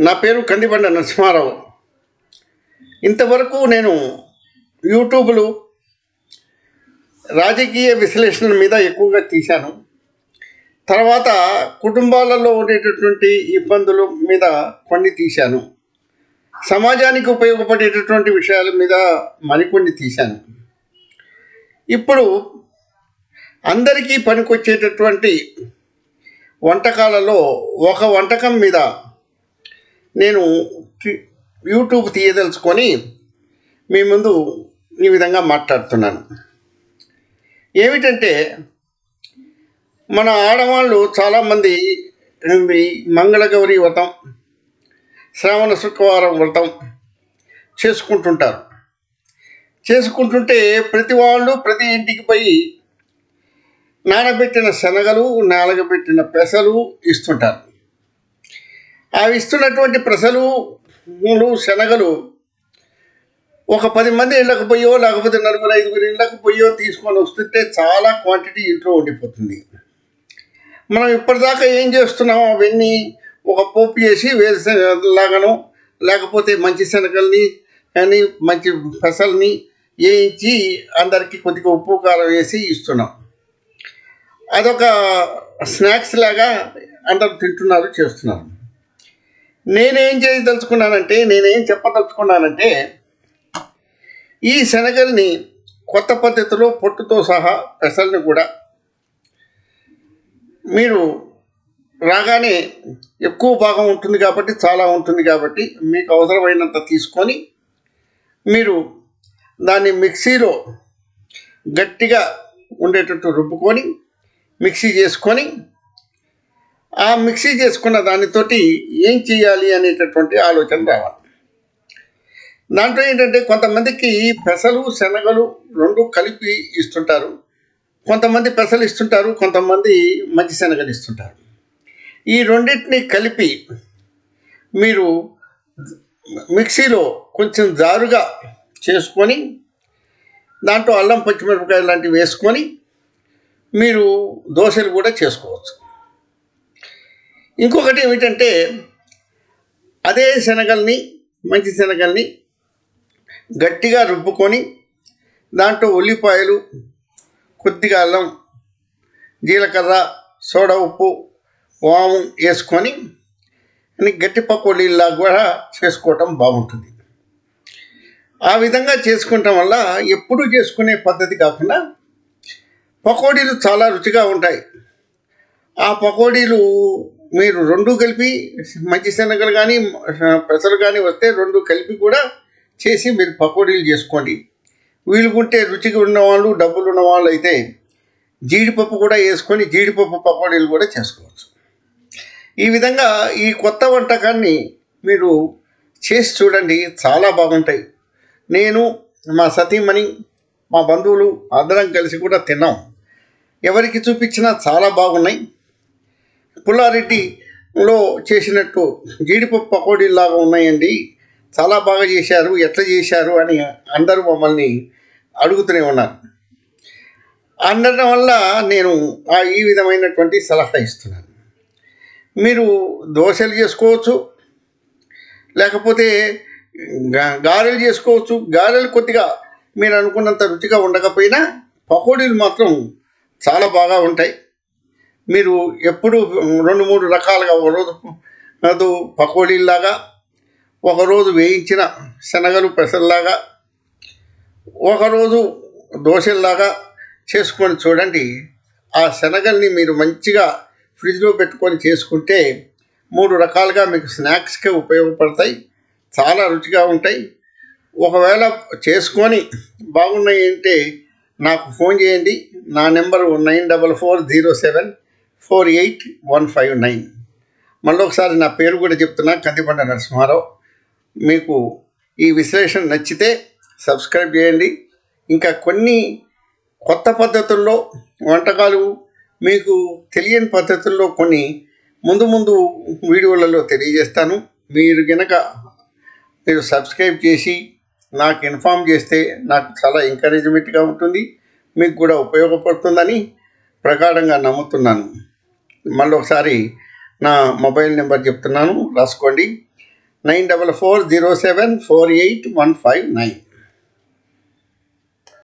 నా పేరు కందిబండ నరసింహారావు. ఇంతవరకు నేను యూట్యూబ్లు రాజకీయ విశ్లేషణ మీద ఎక్కువగా తీశాను. తర్వాత కుటుంబాలలో ఉండేటటువంటి ఇబ్బందుల మీద కొన్ని తీశాను. సమాజానికి ఉపయోగపడేటటువంటి విషయాల మీద మరికొన్ని తీశాను. ఇప్పుడు అందరికీ పనికొచ్చేటటువంటి వంటకాలలో ఒక వంటకం మీద నేను యూట్యూబ్ తీయదలుచుకొని మీ ముందు ఈ విధంగా మాట్లాడుతున్నాను. ఏమిటంటే మన ఆడవాళ్ళు చాలామంది మంగళగౌరి వ్రతం శ్రావణ శుక్రవారం వ్రతం చేసుకుంటుంటారు. చేసుకుంటుంటే ప్రతి వాళ్ళు ప్రతి ఇంటికి పోయి నానబెట్టిన శనగలు నాలగబెట్టిన పెసలు ఇస్తుంటారు. అవి ఇస్తున్నటువంటి పెసలు మూడు శనగలు ఒక పది మంది ఇళ్ళకు పోయో లేకపోతే నలుగురు ఐదుగురు ఇళ్ళకు పోయో తీసుకొని వస్తుంటే చాలా క్వాంటిటీ ఇంట్లో ఉండిపోతుంది. మనం ఇప్పటిదాకా ఏం చేస్తున్నాం అవన్నీ ఒక పోపు చేసి వేరుశనగలాగాను లేకపోతే మంచి శనగల్ని కానీ మంచి పెసల్ని వేయించి అందరికీ కొద్దిగా ఉప్పు కారం వేసి ఇస్తున్నాం. అదొక స్నాక్స్ లాగా అందరూ తింటున్నారు చేస్తున్నారు. నేనేం చేయదలుచుకున్నానంటే నేనేం చెప్పదలుచుకున్నానంటే ఈ శనగల్ని కొత్త పద్ధతిలో పొట్టుతో సహా పెసల్ని కూడా మీరు రాగానే ఎక్కువ భాగం ఉంటుంది కాబట్టి చాలా ఉంటుంది కాబట్టి మీకు అవసరమైనంత తీసుకొని మీరు దాన్ని మిక్సీలో గట్టిగా ఉండేటట్టు రుబ్బుకొని మిక్సీ చేసుకొని ఆ మిక్సీ చేసుకున్న దానితోటి ఏం చేయాలి అనేటటువంటి ఆలోచన రావాలి. దాంట్లో ఏంటంటే కొంతమందికి పెసలు శనగలు రెండు కలిపి ఇస్తుంటారు. కొంతమంది పెసలు ఇస్తుంటారు కొంతమంది మంచి శనగలు ఇస్తుంటారు. ఈ రెండింటిని కలిపి మీరు మిక్సీలో కొంచెం జారుగా చేసుకొని దాంట్లో అల్లం పచ్చిమిరపకాయ లాంటివి వేసుకొని మీరు దోశలు కూడా చేసుకోవచ్చు. ఇంకొకటి ఏమిటంటే అదే శనగల్ని మంచి శనగల్ని గట్టిగా రుబ్బుకొని దాంట్లో ఉల్లిపాయలు కొద్దిగా అల్లం జీలకర్ర సోడా ఉప్పు వాము వేసుకొని గట్టి పకోడీలా కూడా చేసుకోవటం బాగుంటుంది. ఆ విధంగా చేసుకోవటం వల్ల ఎప్పుడూ చేసుకునే పద్ధతి కాకుండా పకోడీలు చాలా రుచిగా ఉంటాయి. ఆ పకోడీలు మీరు రెండు కలిపి మంచి శనగలు కానీ పెసలు కానీ వస్తే రెండు కలిపి కూడా చేసి మీరు పకోడీలు చేసుకోండి. వీలుకుంటే రుచిగా ఉన్నవాళ్ళు డబ్బులు ఉన్నవాళ్ళు అయితే జీడిపప్పు కూడా వేసుకొని జీడిపప్పు పకోడీలు కూడా చేసుకోవచ్చు. ఈ విధంగా ఈ కొత్త వంటకాన్ని మీరు చేసి చూడండి చాలా బాగుంటాయి. నేను మా సతీమణి మా బంధువులు అందరం కలిసి కూడా తిన్నాం. ఎవరికి చూపించినా చాలా బాగున్నాయి. పుల్లారెడ్డిలో చేసినట్టు జీడిపప్పు పకోడీలాగా ఉన్నాయండి. చాలా బాగా చేశారు. ఎట్లా చేశారు అని అందరూ మమ్మల్ని అడుగుతూనే ఉన్నారు. అనడం వల్ల నేను ఆ ఈ విధమైనటువంటి సలహా ఇస్తున్నాను. మీరు దోశలు చేసుకోవచ్చు లేకపోతే గారెలు చేసుకోవచ్చు. గారెలు కొద్దిగా మీరు అనుకున్నంత రుచిగా ఉండకపోయినా పకోడీలు మాత్రం చాలా బాగా ఉంటాయి. మీరు ఎప్పుడు రెండు మూడు రకాలుగా ఒకరోజు అది పకోడీలాగా ఒకరోజు వేయించిన శనగలు పెసల్లాగా ఒకరోజు దోశల్లాగా చేసుకొని చూడండి. ఆ శనగల్ని మీరు మంచిగా ఫ్రిడ్జ్లో పెట్టుకొని చేసుకుంటే మూడు రకాలుగా మీకు స్నాక్స్కే ఉపయోగపడతాయి. చాలా రుచిగా ఉంటాయి. ఒకవేళ చేసుకొని బాగున్నాయి అంటే నాకు ఫోన్ చేయండి. నా number nine double four zero seven four eight one five nine. మళ్ళీ ఒకసారి నా పేరు కూడా చెప్తున్నా కందిపండ నరసింహారావు. మీకు ఈ విశ్లేషణ నచ్చితే సబ్స్క్రైబ్ చేయండి. ఇంకా కొన్ని కొత్త పద్ధతుల్లో వంటకాలు మీకు తెలియని పద్ధతుల్లో కొన్ని ముందు ముందు వీడియోలలో తెలియజేస్తాను. మీరు గనక మీరు సబ్స్క్రైబ్ చేసి నాకు ఇన్ఫామ్ చేస్తే నాకు చాలా ఎంకరేజ్మెంట్గా ఉంటుంది. మీకు కూడా ఉపయోగపడుతుందని ప్రగాఢంగా నమ్ముతున్నాను. మళ్ళీ ఒకసారి నా మొబైల్ నెంబర్ చెప్తున్నాను రాసుకోండి. Nine double four zero seven four eight one five nine.